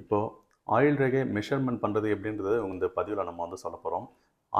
இப்போது ஆயில் ரேகை மெஷர்மெண்ட் பண்ணுறது எப்படின்றது இந்த பதிவில் நம்ம வந்து சொல்ல போகிறோம்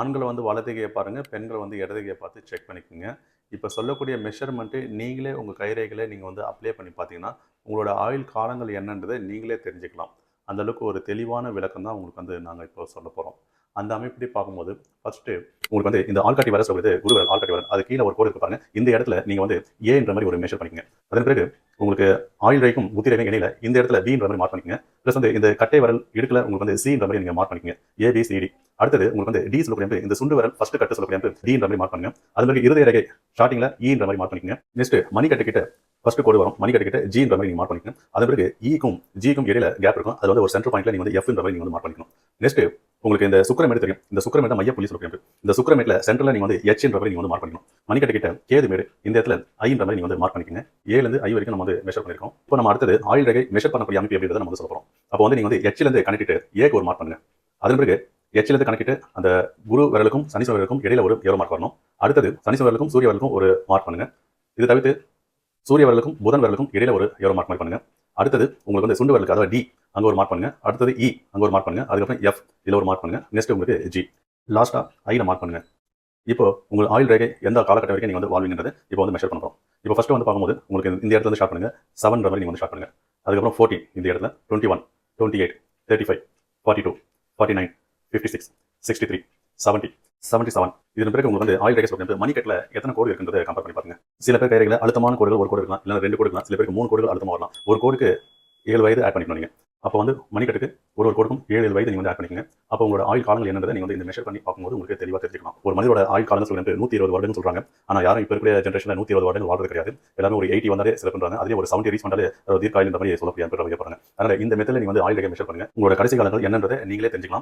ஆண்களை வந்து வலதுகையை பாருங்கள் பெண்களை வந்து இடதுகையை பார்த்து செக் பண்ணிக்கோங்க. இப்போ சொல்லக்கூடிய மெஷர்மெண்ட்டு நீங்களே உங்கள் கைரேகையில் நீங்கள் வந்து அப்ளை பண்ணி பார்த்தீங்கன்னா உங்களோட ஆயுள் காலங்கள் என்னன்றதை நீங்களே தெரிஞ்சுக்கலாம். அந்தளவுக்கு ஒரு தெளிவான விளக்கம் தான் உங்களுக்கு வந்து நாங்கள் இப்போ சொல்ல போகிறோம் அந்த அமைப்படி பார்க்கும்போது ஃபஸ்ட்டு உங்களுக்கு வந்து இந்த ஆள்காட்டி வர சொல்லுது குருவர் ஆள்காட்டி வர அது கீழே ஒரு கோடு இருக்கு இந்த இடத்துல நீங்கள் வந்து ஏன்ற மாதிரி ஒரு மெஷர் பண்ணிக்கங்க. அதன் பிறகு உங்களுக்கு ஆயில் ரேக்கும் புத்தி ரேக்கும் இடையில இந்த இடத்துல பீன்ற மாதிரி மார்க் பண்ணிக்கங்க. ப்ளஸ் வந்து இந்த கட்டை வரல் இடுக்கல உங்களுக்கு வந்து சீன்ற மாதிரி நீங்கள் மார்க் பண்ணிக்கங்க. ஏபிசிடி அடுத்தது உங்களுக்கு வந்து டி சொல்லக்கூடிய இந்த சுண்டு வரல் ஃபர்ஸ்ட் கட்டு சொல்லக்கூடிய டின்ற மாதிரி மார்க் பண்ணுங்க. அது மாதிரி இருதய ரேகை ஸ்டார்டிங்ல ஈன்ற e மாதிரி மார்க் பண்ணிக்கங்க. நெக்ஸ்ட் மணி கட்டு கிட்ட ஃபர்ஸ்ட் கோடு வரும். மணி கட்டு ஜீன்ற மாதிரி நீங்க மார்க் பண்ணிக்கணும் அது பிறகு e ஈக்கும் ஜிக்கும் இடையில கேப் இருக்கும். அது வந்து ஒரு சென்டர் பாயிண்ட்ல நீங்க வந்து எஃப்ன்ற மாதிரி நீங்க வந்து மார்க் பண்ணிக்கணும். நெக்ஸ்ட் உங்களுக்கு இந்த சுக்கரமேடு தெரியும். இந்த சுக்கரமேடு மைய புள்ளி சொல்லக்கூடிய இந்த சுக்கரமேட்ல சென்டர்ல நீங்க வந்து எச்ன்ற மாதிரி நீங்க வந்து மார்க் பண்ணிக்கணும். மணிக்கட்டு கிட்ட கேது மேடு இந்த இடத்துல ஐன்ற மாதிரி நீங்கள் வந்து மார்க் பண்ணிக்கங்க. ஏழுல இருந்து ஐ வரைக்கும் நம்ம வந்து மெஷர் பண்ணிருக்கோம். இப்போ நம்ம அடுத்தது ஆயில் ரேகை மெஷர் பண்ணக்கூடிய அமைப்பு எப்படின்றத நம்ம வந்து சொல்ல போறோம். அப்போ வந்து நீங்க வந்து எச்சிலேருந்து இருந்து கணக்கிட்டு ஏக்கு ஒரு மார்க் பண்ணுங்க. அதன் பிறகு எச்ல இருந்து கணக்கிட்டு அந்த குரு விரலுக்கும் சனீஸ்வர விரலுக்கும் இடையில ஒரு ஏரோ மார்க் வரணும்? அடுத்தது சனீஸ்வர சூரிய விரலுக்கும் ஒரு மார்க் பண்ணுங்க. இது தவிர்த்து சூரிய விரலுக்கும் புதன் விரலுக்கும் இடையில ஒரு ஏரோ மார்க் பண்ணுங்க. அடுத்தது உங்களுக்கு வந்து சுண்டு வரலுக்கு அதாவது டி அங்க ஒரு மார்க் பண்ணுங்க. அடுத்தது இ அங்க ஒரு மார்க் பண்ணுங்க. அதுக்கப்புறம் எஃப் இதுல ஒரு மார்க் பண்ணுங்க. நெக்ஸ்ட் உங்களுக்கு ஜி லாஸ்டா ஐல மார்க் பண்ணுங்க. இப்போ உங்கள் ஆயில் ரேகை எந்த காலகட்டம் வரைக்கும் நீங்கள் வந்து வாழ்வீங்கன்றது இப்போ வந்து மெஷர் பண்ணுறோம் இப்போ ஃபஸ்ட்டு வந்து பார்க்கும்போது உங்களுக்கு இந்த இடத்துல ஸ்டார்ட் பண்ணுங்கள் செவன் மாதிரி நீங்கள் வந்து ஸ்டார்ட் பண்ணுங்கள் அதுக்கப்புறம் ஃபோர்டீன் இந்த இடத்துல. Twenty one twenty eight thirty five forty two forty nine fifty six sixty three seventy seventy seven இதன் பிறகு உங்களுக்கு வந்து ஆயில் ரேகை சொல்றது மணிக்கட்டில் எத்தனை கோடு இருக்குன்றதை கம்பேர் பண்ணி பாருங்க. சில பேர் கைகளில் அழுத்தமான கோடுகள் ஒரு கோடு இருக்கலாம். இல்லை ரெண்டு கோடு இருக்கலாம். சில பேருக்கு மூணு கோடுகள் அழுத்தமாக வரலாம். ஒரு கோடுக்கு ஏழு வயது ஆட் பண்ணிக்கணும் நீங்கள் அப்போ வந்து மணிக்கட்டுக்கு ஒரு ஒரு கோடுக்கும் ஏழு ஏழு வயது நீங்கள் வந்து ஆட் பண்ணிக்கங்க. அப்போ உங்களோட ஆயுள் காலங்கள் என்னன்றதை நீங்கள் வந்து இந்த மெஷர் பண்ணி பார்க்கும்போது உங்களுக்கு தெளிவாக தெரிஞ்சுக்கலாம் ஒரு மனிதோட ஆயுள் காலங்கள் சொல்லிட்டு நூற்றி இருபது வருடங்கள் சொல்றாங்க. ஆனால் யாரும் இப்போ இருக்கிற ஜென்ரேஷனில் நூற்றி இருபது வருடங்கள் வாழ்றது கிடையாது. எல்லாரும் ஒரு எயிட்டி வந்தாலே சில பண்ணுறாங்க அதே ஒரு செவன்டி ரீச் பண்ணாலே தீர்க்காயில் இந்த மாதிரி சொல்லக்கூடிய பேர் வைக்கப்படுறாங்க அதனால இந்த மெத்தடில் நீங்கள் வந்து ஆயுள் மெஷர் பண்ணுங்க. உங்களோட கடைசி காலங்கள் என்னன்றதை நீங்களே தெரிஞ்சுக்கலாம்.